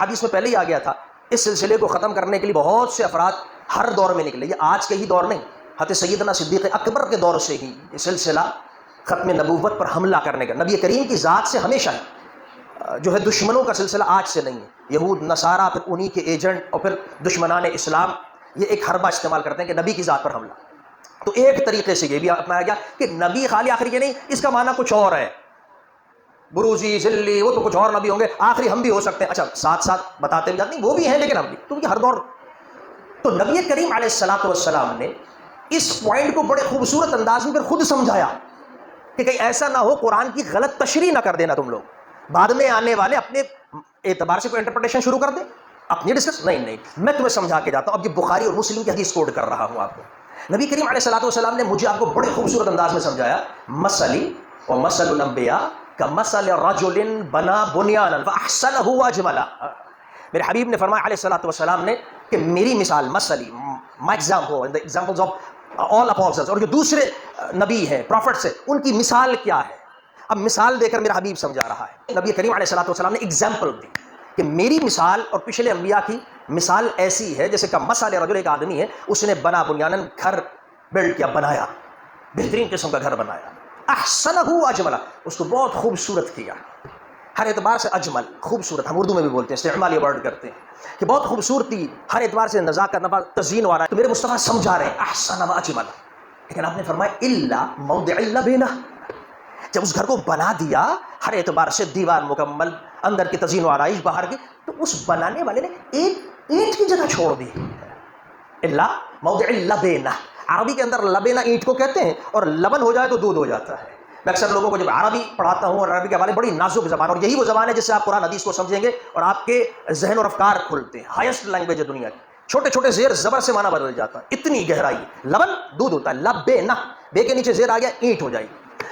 حدیث میں پہلے ہی آ گیا تھا۔ اس سلسلے کو ختم کرنے کے لیے بہت سے افراد ہر دور میں نکلے۔ یہ آج کے ہی دور نہیں حت سیدنا صدیق اکبر کے دور سے ہی یہ سلسلہ ختم نبوت پر حملہ کرنے کا۔ نبی کریم کی ذات سے ہمیشہ ہی جو ہے دشمنوں کا سلسلہ آج سے نہیں ہے۔ یہود، نصارہ، پھر انہی کے ایجنٹ اور پھر دشمنان اسلام، یہ ایک حربہ استعمال کرتے ہیں کہ نبی کی ذات پر حملہ۔ تو ایک طریقے سے یہ بھی اپنایا گیا کہ نبی خالی آخری کے نہیں، اس کا معنی کچھ اور ہے۔ بروزی ذلی وہ تو کچھ اور نبی ہوں گے، آخری ہم بھی ہو سکتے ہیں۔ اچھا ساتھ ساتھ بتاتے بھی جاتے ہیں، وہ بھی ہیں لیکن ہم بھی تو یہ ہر دور۔ تو نبی کریم علیہ السلاۃ والسلام نے اس پوائنٹ کو بڑے خوبصورت انداز میں پھر خود سمجھایا کہ کہیں ایسا نہ ہو، قرآن کی غلط تشریح نہ کر دینا تم لوگ۔ بعد میں آنے والے اپنے اعتبار سے کوئی انٹرپریٹیشن شروع کر دیں۔ اپنی ڈسکس نہیں نہیں، میں تمہیں سمجھا کے جاتا ہوں۔ اب یہ بخاری اور مسلم کی حدیث کوڈ کر رہا ہوں آپ کو۔ نبی کریم علیہ السلاۃ والسلام نے مجھے آپ کو بڑے خوبصورت انداز میں سمجھایا، مسلی اور مسل الانبیاء کا مسل رجل بنا بنیانا فاحسنہ واجملا میرے حبیب نے فرمایا، علیہ السلاۃ والسلام نے کہ میری مثال مسلی my example the examples of all apostles اور جو دوسرے نبی ہیں پروفٹس ہیں، ان کی مثال کیا ہے؟ اب مثال دے کر میرا حبیب سمجھا رہا ہے۔ نبی کریم علیہ السلاۃ والسلام نے ایگزامپل دی کہ میری مثال اور پچھلے انبیاء کی مثال ایسی ہے، جیسے کہ مسال رجل ایک آدمی ہے، اس نے بنا بنیانن گھر بلڈ کیا، بنایا، بہترین قسم کا گھر بنایا۔ احسن اجمل اس کو بہت خوبصورت کیا. ہر اعتبار سے اجمل، خوبصورت. ہم اردو میں بھی بولتے ہیں استعمال یہ ورڈ کرتے ہیں کہ بہت خوبصورتی ہر اعتبار سے نزاکت نفا تزئین والا ہے. تو میرے مصطفیٰ سمجھا رہے ہیں، احسن و اجمل. لیکن آپ نے فرمایا اللہ موضع اللہ بینا جب اس گھر کو بنا دیا، ہر اعتبار سے دیوار مکمل، اندر کی تزئین و آرائش، باہر کی، تو اس بنانے والے نے ایک اینٹ کی جگہ چھوڑ دی. اللہ موضع لبینا عربی کے اندر لبینا اینٹ کو کہتے ہیں اور لبن ہو جائے تو دودھ ہو جاتا ہے۔ میں اکثر لوگوں کو جب عربی پڑھاتا ہوں اور عربی کے حوالے بڑی نازک زبان اور یہی وہ زبان ہے جس سے آپ قرآن حدیث کو سمجھیں گے اور آپ کے ذہن اور افکار کھلتے ہیں۔ ہائیسٹ لینگویج ہے دنیا کی۔ چھوٹے چھوٹے زیر زبر سے معنی بدل جاتا ہے۔ اتنی گہرائی۔ لبن دودھ ہوتا ہے۔ لبے نہ۔ بے کے نیچے زیر آ گیا، اینٹ ہو جائے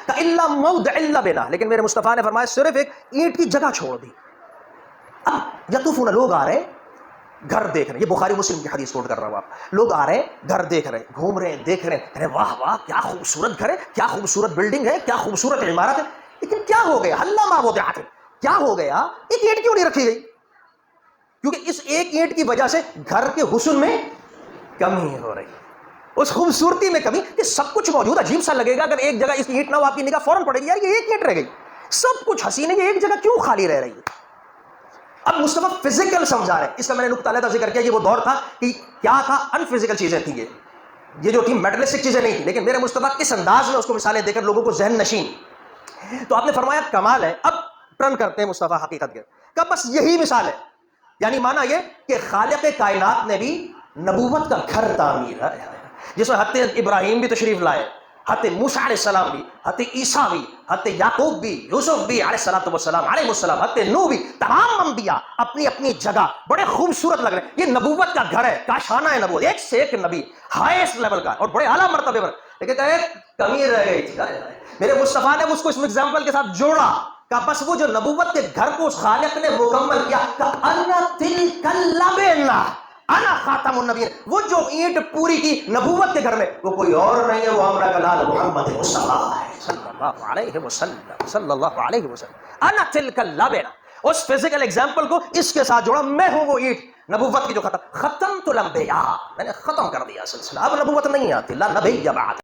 اللہ مود اللہ بینا لیکن میرے مصطفیٰ نے فرمایا صرف ایک اینٹ کی جگہ چھوڑ دی۔ اب یتوفون لوگ آ رہے ہیں۔ گھر دیکھ رہے ہیں۔ یہ بخاری مسلم کی حدیث کوٹ کر رہا ہوں آپ۔ لوگ آ رہے ہیں، گھر دیکھ رہے ہیں، گھوم رہے ہیں، دیکھ رہے ہیں۔ ارے واہ واہ، کیا خوبصورت گھر ہے، کیا خوبصورت بلڈنگ ہے، کیا خوبصورت عمارت ہے۔ لیکن کیا ہو گیا؟ اللہ ماں وہ کیا ہو گیا؟ ایک اینٹ کیوں نہیں رکھی گئی؟ کیونکہ اس ایک اینٹ کی وجہ سے گھر کے حسن میں کمی ہو رہی اس خوبصورتی میں کمی کہ سب کچھ موجود عجیب سا لگے گا اگر ایک جگہ اس اینٹ نہ ہو، آپ کی نگاہ فوراً پڑے گی، یار یہ ایک اینٹ رہ گئی۔ سب کچھ حسین ہے یہ ایک جگہ کیوں خالی رہ رہی ہے؟ اب مصطفیٰ فزیکل سمجھا رہے اس کا میں نے نقطہ علیحدہ ذکر کیا، یہ وہ دور تھا کہ کیا تھا؟ ان فزیکل چیزیں تھیں یہ۔ یہ جو تھی میٹرلسٹک چیزیں نہیں تھیں، لیکن میرے مصطفیٰ کس انداز میں اس کو مثالیں دے کر لوگوں کو ذہن نشین؟ تو آپ نے فرمایا کمال ہے۔ اب ٹرن کرتے ہیں مصطفیٰ حقیقت کے۔ کب بس یہی مثال ہے۔ یعنی مانا یہ کہ خالق کائنات نے بھی نبوت کا گھر تعمیر ہے جس میں حت ابراہیم بھی تشریف لائے۔ حت موسیٰ علیہ السلام بھی حت عیسیٰ بھی حت یعقوب بھی یوسف بھی علیہ السلام والسلام علیہ السلام حت نو بھی تمام انبیاء اپنی اپنی جگہ بڑے خوبصورت لگ رہے ہیں یہ نبوت کا گھر ہے کاشانہ ہے نبوت ایک سے ایک نبی ہائیسٹ لیول کا اور بڑے اعلیٰ مرتبے پر۔ لیکن کہے کمی رہ گئی تھی۔ میرے مصطفیٰ نے اس کو اس ایگزامپل کے ساتھ جوڑا کہ بس وہ جو نبوت کے گھر کو اس خالق نے مکمل کیا، کہ انا تلک اللبنہ انا خاتم النبی وہ جو اینٹ پوری کی نبوت کے گھر میں، وہ کوئی اور نہیں ہے، وہ ہمارا کلال محمد مصطفیٰ ہے صلی اللہ علیہ وسلم، صلی اللہ علیہ وسلم۔ انا تلک اللبنہ اس فزیکل ایگزامپل کو اس کے ساتھ جوڑا، میں ہوں وہ اینٹ۔ نبوت کی جو ختم ختم تو لمبے میں نے ختم کر دیا سلسلہ۔ اب نبوت نہیں آتی۔ لا نبی بعد۔